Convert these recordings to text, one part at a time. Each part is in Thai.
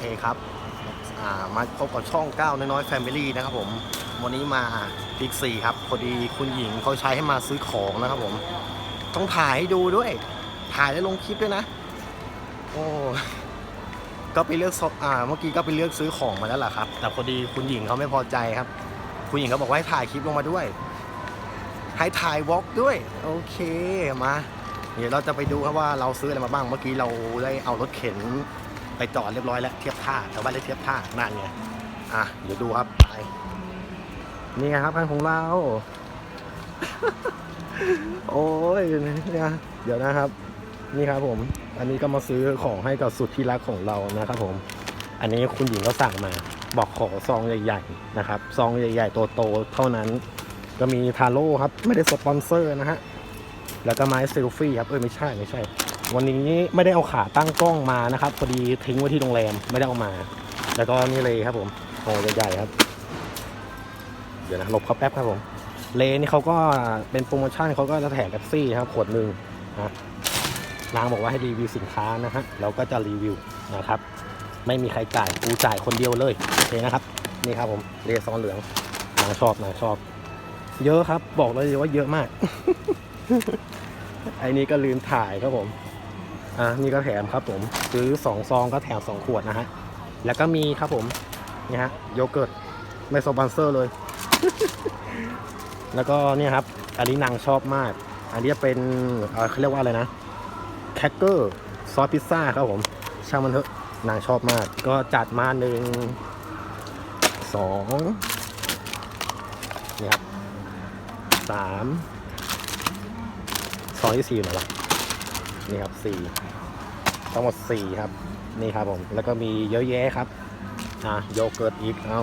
เคครับมาพบกับช่องก้าวน้อยๆแฟมิลี่นะครับผม วันนี้มาบิ๊กซีครับ พอดีคุณหญิงเขาใช้ให้มาซื้อของนะครับผม ต้องถ่ายให้ดูด้วย ถ่ายแล้วลงคลิปด้วยนะ โอ้ก็ไปเลือกซบอ่าเมื่อกี้ก็ไปเลือกซื้อของมาแล้วล่ะครับ แต่พอดีคุณหญิงเขาไม่พอใจครับ คุณหญิงเขาบอกว่าให้ถ่ายคลิปลงมาด้วย ให้ถ่ายวอล์กด้วย โอเคมาเดี๋ยวเราจะไปดูครับว่าเราซื้ออะไรมาบ้าง เมื่อกี้เราได้เอารถเข็นไปจอดเรียบร้อยแล้วเที ยบท่าแต่ว่าได้เทียบท่านั่นไงอะเดี๋ยวดูครับไปนี่ไงครับคันของเรา โอ้ยเนี่ยเดี๋ยวนะครับ นี่ครับผม อันนี้ก็มาซื้อของให้กับสุดที่รักของเรานะครับผม อันนี้คุณหญิงก็สั่งมา บอกขอซองใหญ่ๆนะครับซองใหญ่ๆโตๆเท่านั้น ก็มีทาโร่ครับ ไม่ได้สปอนเซอร์นะฮะแล้วก็ไม้เซลฟี่ครับ เอ้ยไม่ใช่ไม่ใช่ วันนี้ไม่ได้เอาขาตั้งกล้องมานะครับพอดีทิ้งไว้ที่โรงแรมไม่ได้เอามา แล้วก็นี่เลยครับผมโอ้ใหญ่ๆครับ เดี๋ยวนะหลบเขาแป๊บครับผมเลนี่เขาก็เป็นโปรโมชั่นเขาก็จะแถมเป๊ปซี่ครับขวดหนึ่งนะนางบอกว่าให้รีวิวสินค้านะฮะเราก็จะรีวิวนะครับ ไม่มีใครจ่ายกูจ่ายคนเดียวเลยโอเคนะครับ นี่ครับผมเลซองเหลืองนางชอบนางชอบ เยอะครับ บอกเลยว่าเยอะมากไอ้นี่ก็ลืมถ่ายครับผม อะนี่ก็แถมครับผมซื้อสองซองก็แถมสองขวดนะฮะแล้วก็มีครับผมนี่ฮะโยเกิร์ตไม่สปอนเซอร์เลย แล้วก็เนี่ยครับ อันนี้นางชอบมาก อันนี้เป็นเขาเรียกว่าอะไรนะแคคเกอร์ซอสพิซซ่าครับผมช่างมันเถอะนางชอบมาก ก็จัดมาหนึ่งสองนี่ครับสามซองที่สี่อยู่ไหนล่ะ นี่ครับสี่ทั้งหมดสี่ครับ นี่ครับผม แล้วก็มีเยอะแยะครับ อะโยเกิร์ตอีกเอา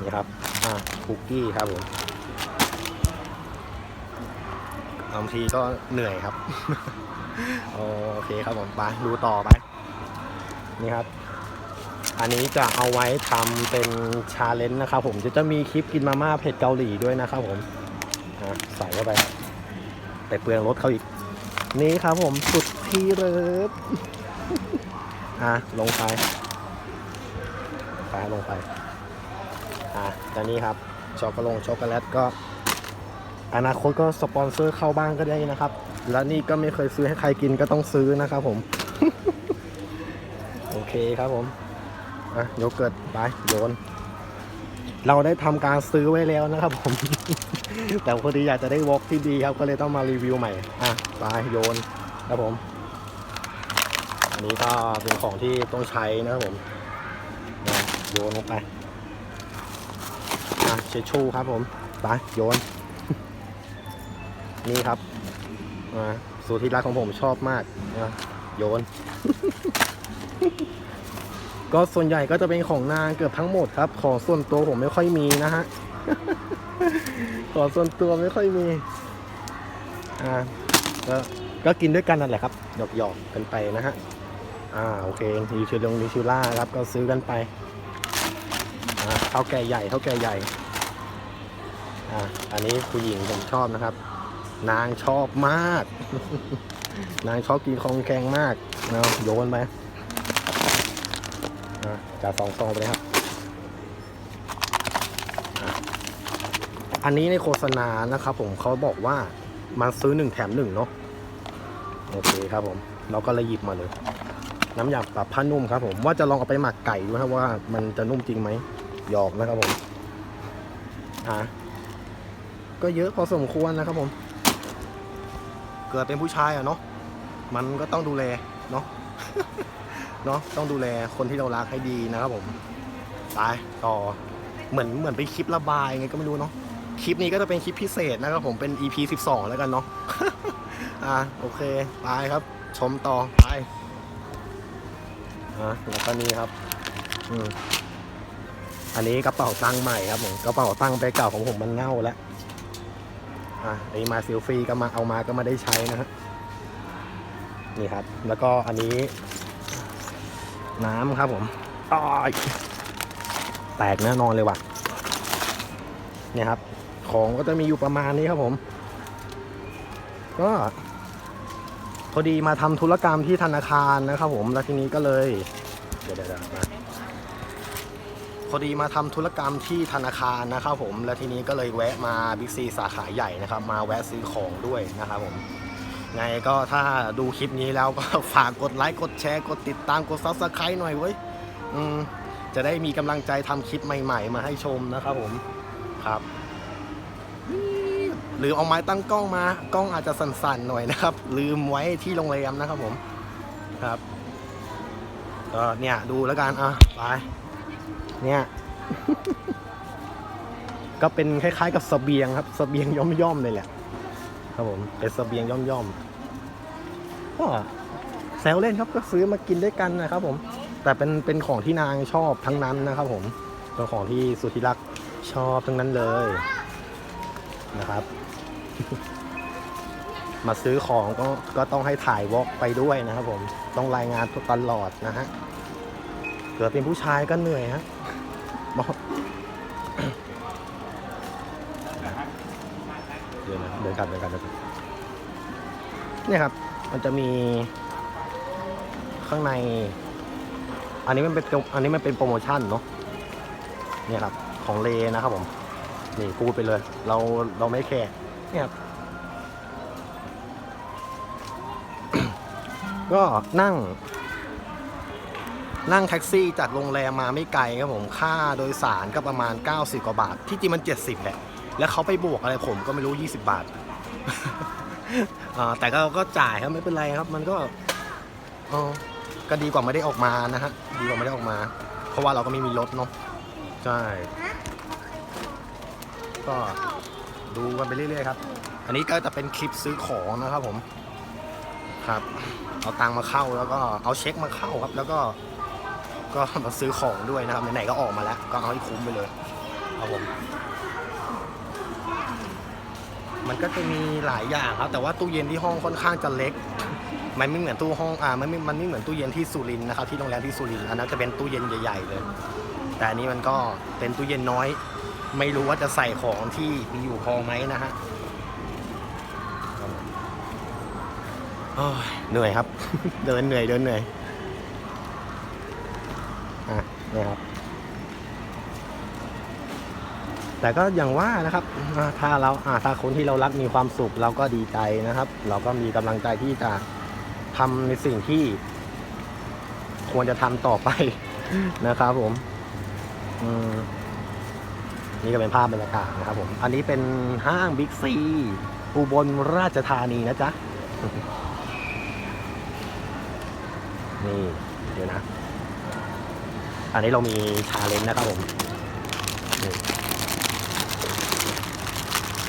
นี่ครับ อะคุกกี้ครับผมบางทีก็เหนื่อยครับ โอเคครับผมไปดูต่อไป นี่ครับ อันนี้จะเอาไว้ทำเป็นชาเลนจ์นะครับผมจะจะมีคลิปกินมาม่าเผ็ดเกาหลีด้วยนะครับผมใส่เข้าไปแต่เปลืองรถเขาอีก นี่ครับผมสุดที่เลิฟอะลงไปไปลงไปอะแต่นี่ครับช็อกโกลตช็อกโกแลตก็ อนาคตก็สปอนเซอร์เข้าบ้างก็ได้นะครับ แล้วนี่ก็ไม่เคยซื้อให้ใครกินก็ต้องซื้อนะครับผม โอเคครับผมอะโยเกิร์ตไปโยน เราได้ทำการซื้อไว้แล้วนะครับผม แต่พอดีอยากจะได้วอล์กที่ดีครับก็เลยต้องมารีวิวใหม่ อะไปโยนครับผม อันนี้ก็เป็นของที่ต้องใช้นะครับผมโยนลงไปอะเชชูครับผมไปโยน นี่ครับอ่าสูตรที่รักของผมชอบมากนะโยน ก็ส่วนใหญ่ก็จะเป็นของนางเกือบทั้งหมดครับ ของส่วนตัวผมไม่ค่อยมีนะฮะ ของส่วนตัวไม่ค่อยมี อ่า ก็ก็กินด้วยกันนั่นแหละครับ หยอกหยอกกันไปนะฮะ อ่า โอเคนิวชิลงนิวชิล่าครับ ก็ซื้อกันไป อ่าเท่าแก่ใหญ่เท่าแก่ใหญ่ อ่า อันนี้ผู้หญิงผมชอบนะครับ นางชอบมาก นางชอบกินของแข็งมากเนาะโยนไป อะจัดสองซองไปเลยครับ อันนี้ในโฆษณานะครับผมเขาบอกว่ามันซื้อหนึ่งแถมหนึ่งเนาะโอเคครับผม เราก็เลยหยิบมาเลย น้ำยาปรับผ้านุ่มครับผมว่าจะลองเอาไปหมักไก่ดูครับว่ามันจะนุ่มจริงไหมหยอกนะครับผมอะก็เยอะพอสมควรนะครับผม เกิดเป็นผู้ชายอะเนาะมันก็ต้องดูแลเนาะ เนาะต้องดูแลคนที่เรารักให้ดีนะครับผมไปต่อเหมือนเหมือนเป็นคลิประบายไงก็ไม่รู้เนาะคลิปนี้ก็จะเป็นคลิปพิเศษนะครับผมเป็น EP 12 แล้วกันเนาะอะโอเคไปครับ ชมต่อไปอะแล้วก็นี่ครับอืมอันนี้กระเป๋าตังค์ใหม่ครับผมกระเป๋าตังค์ไปเก่าของผมมันเง่าแล้วอะไอ้มาซิลฟี่ก็มาเอามาก็มาได้ใช้นะฮะนี่ครับ แล้วก็อันนี้ น้ำครับผมอ้ายแตกแน่นอนเลยว่ะ เนี่ยครับ ของก็จะมีอยู่ประมาณนี้ครับผม ก็พอดีมาทำธุรกรรมที่ธนาคารนะครับผม แล้วทีนี้ก็เลย เดี๋ยวเดี๋ยวเดี๋ยวมาพอดีมาทำธุรกรรมที่ธนาคารนะครับผม แล้วทีนี้ก็เลยแวะมาบิ๊กซีสาขาใหญ่นะครับ มาแวะซื้อของด้วยนะครับผม ไงก็ถ้าดูคลิปนี้แล้วก็ฝากกดไลค์กดแชร์กดติดตามกดซับสไครต์หน่อยเว้ยอืมจะได้มีกำลังใจทำคลิปใหม่ ๆ มาให้ชมนะครับผมครับ หรือเอาไม้ตั้งกล้องมากล้องอาจจะสั่นๆหน่อยนะครับ ลืมไว้ที่โรงแรมนะครับผมครับก็เนี่ยดูแล้วกันอะไปเนี่ยก็เป็นคล้ายๆกับเสบียงครับเสบียงย่อมๆเลยแหละ ครับผมเป็นเสบียงย่อมๆก็แซวเล่นครับก็ซื้อมากินด้วยกันนะครับผม แต่เป็นเป็นของที่นางชอบทั้งนั้นนะครับผมเป็นของที่สุธิรักชอบทั้งนั้นเลยนะครับ มาซื้อของก็ก็ต้องให้ถ่ายวอล์กไปด้วยนะครับผมต้องรายงานตลอดนะฮะเกิดเป็นผู้ชายก็เหนื่อยฮะบอก เดี๋ยวนะเดินกลับเดินกลับเดินกลับเนี่ยครับ มันจะมีข้างใน อันนี้มันเป็นอันนี้มันเป็นโปรโมชั่นเนาะเนี่ยครับ ของเลนะครับผม นี่พูดไปเลย เราเราไม่แคร์เนี่ยครับ ก็นั่ง นั่งแท็กซี่จากโรงแรมมาไม่ไกลครับผม ค่าโดยสารก็ประมาณ 90 กว่าบาท ที่จริงมัน 70แหละ แล้วเขาไปบวกอะไรผมก็ไม่รู้ 20 บาทอ่าแต่ก็ก็จ่ายครับไม่เป็นไรครับ มันก็ออก็ดีกว่าไม่ได้ออกมานะฮะ ดีกว่าไม่ได้ออกมา เพราะว่าเราก็ไม่มีรถเนาะ ใช่ ก็ดูกันไปเรื่อยๆครับ อันนี้ก็จะเป็นคลิปซื้อของนะครับผม ครับ เอาตังค์มาเข้าแล้วก็เอาเช็คมาเข้าครับ แล้วก็ก็มาซื้อของด้วยนะครับไหนๆก็ออกมาแล้ว ก็เอาให้คุ้มไปเลยครับผม มันก็จะมีหลายอย่างครับ แต่ว่าตู้เย็นที่ห้องค่อนข้างจะเล็ก มันไม่เหมือนตู้ห้องอ่ามันไม่มันไม่เหมือนตู้เย็นที่สุรินทร์นะครับที่โรงแรมที่สุรินทร์อันนั้นจะเป็นตู้เย็นใหญ่ๆเลย แต่อันนี้มันก็เป็นตู้เย็นน้อย ไม่รู้ว่าจะใส่ของที่มีอยู่พอไหมนะฮะเหนื่อยครับ เดินเหนื่อยเดินเหนื่อยอะนี่ครับ แต่ก็อย่างว่านะครับถ้าเราอาถ้าคนที่เรารักมีความสุขเราก็ดีใจนะครับ เราก็มีกำลังใจที่จะทำในสิ่งที่ ควรจะทำต่อไปนะครับผมอืมนี่ก็เป็นภาพบรรยากาศนะครับ ผม อันนี้เป็นห้างบิ๊กซีอุบลราชธานีนะจ๊ะนี่เดี๋ยวนะ อันนี้เรามีชาเลนจ์นะครับผม นี่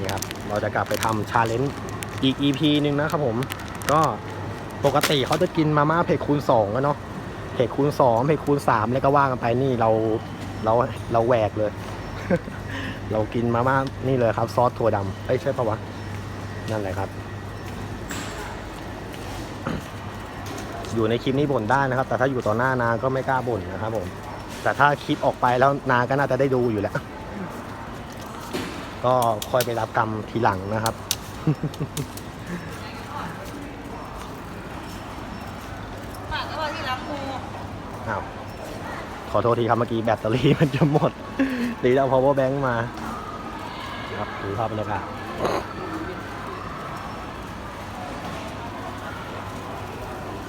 นี่ครับ เราจะกลับไปทำชาเลนจ์อีก EP หนึ่งนะครับผม ก็ปกติเขาจะกินมาม่าเผ็ดคูณสองอะเนาะเผ็ดคูณสองเผ็ดคูณสามแล้วก็ว่ากันไปนี่เราเราเราแหวกเลย เรากินมาม่านี่เลยครับซอสถั่วดำเอ้ยใช่ปะวะ นั่นแหละครับ อยู่ในคลิปนี้บ่นได้นะครับ แต่ถ้าอยู่ต่อหน้านาก็ไม่กล้าบ่นนะครับผมแต่ถ้าคลิปออกไปแล้วนาก็น่าจะได้ดูอยู่แล้ว ก็คอยไปรับกรรมทีหลังนะครับฝากก็บอกที่รับงูอ้าวขอโทษทีครับเมื่อกี้แบตเตอรี่มันจะหมดดีแล้ว power bank มาครับดูภาพบรรยากาศ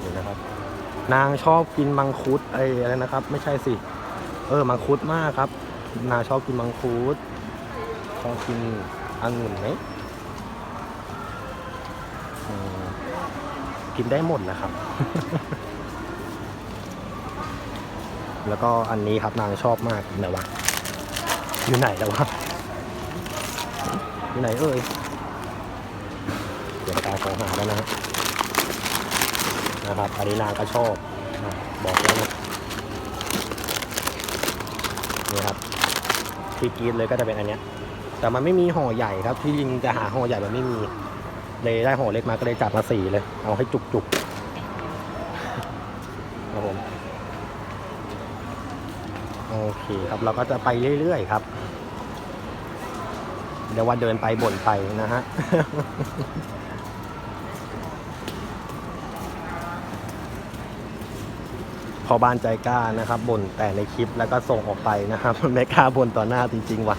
นี่นะครับ นางชอบกินมังคุดไอ้อะไรนะครับ ไม่ใช่สิ เออมังคุดมากครับ นางชอบกินมังคุด ชอบกินองุ่นไหมกินได้หมดแหละครับ แล้วก็อันนี้ครับนางชอบมากไหนวะ อยู่ไหนแล้ววะ อยู่ไหนเอ่ยเดี๋ยวตาของหาแล้วนะนะครับอันนี้นางก็ชอบ บอกแล้วนะนี่ครับที่กรีดเลยก็จะเป็นอันเนี้ย แต่มันไม่มีห่อใหญ่ครับที่จริงจะหาห่อใหญ่มันไม่มีเลยได้ห่อเล็กมาก็เลยจัดมาสี่เลย เอาให้จุกๆครับผมโอเคครับเราก็จะไปเรื่อยๆครับเดี๋ยวว่าเดินไปบ่นไปนะฮะพอบ้านใจกล้านะครับบ่นแต่ในคลิปแล้วก็ส่งออกไปนะครับ ไม่กล้าบ่นต่อหน้าจริง ๆ ว่ะ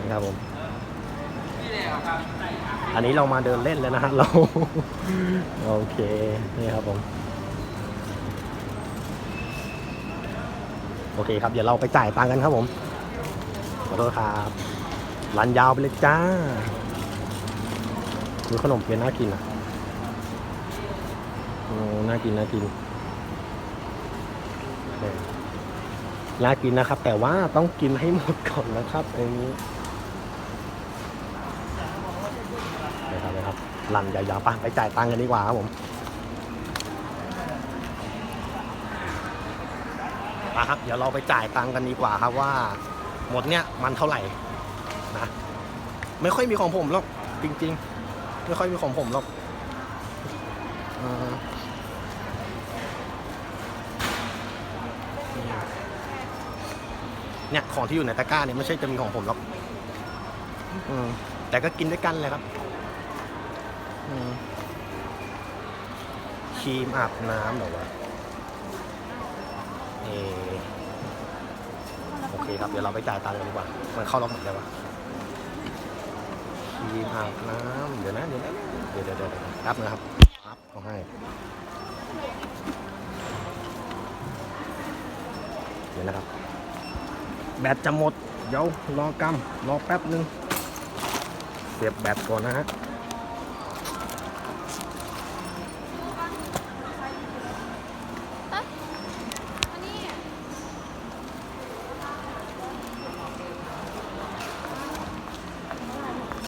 นี่ครับผม อันนี้เรามาเดินเล่นเลยนะฮะเรา โอเค นี่ครับผม โอเคครับ เดี๋ยวเราไปจ่ายตังค์กันครับผม ขอโทษครับรันยาวไปเลยจ้าดูขนมเปี๊ยะน่ากินอะโอ้น่ากิน น่ากินเออ น่ากินนะครับ แต่ว่าต้องกินให้หมดก่อนนะครับอันนี้นะครับนะครับรันยาวๆไปไปจ่ายตังค์กันดีกว่าครับผมมาครับเดี๋ยวเราไปจ่ายตังค์กันดีกว่าครับว่า หมดเนี่ยมันเท่าไหร่นะไม่ค่อยมีของผมหรอกจริง ๆ ไม่ค่อยมีของผมหรอกเออ เนี่ยของที่อยู่ในตะกร้าเนี่ยไม่ใช่จะมีของผมหรอกอืมแต่ก็กินด้วยกันเลยครับอืมครีมอาบน้ำเหรอวะเออโอเคครับ เดี๋ยวเราไปจ่ายตังค์กันดีกว่า มันเข้าล็อกหมดเลยวะครีมอาบน้ำเดี๋ยวนะเดี๋ยวนะเดี๋ยวเดี๋ยวเดี๋ยวครับนะครับครับเอาให้เดี๋ยวนะครับ แบตจะหมด เดี๋ยวรอกำรอแป๊บนึง เสียบแบตก่อนนะฮะ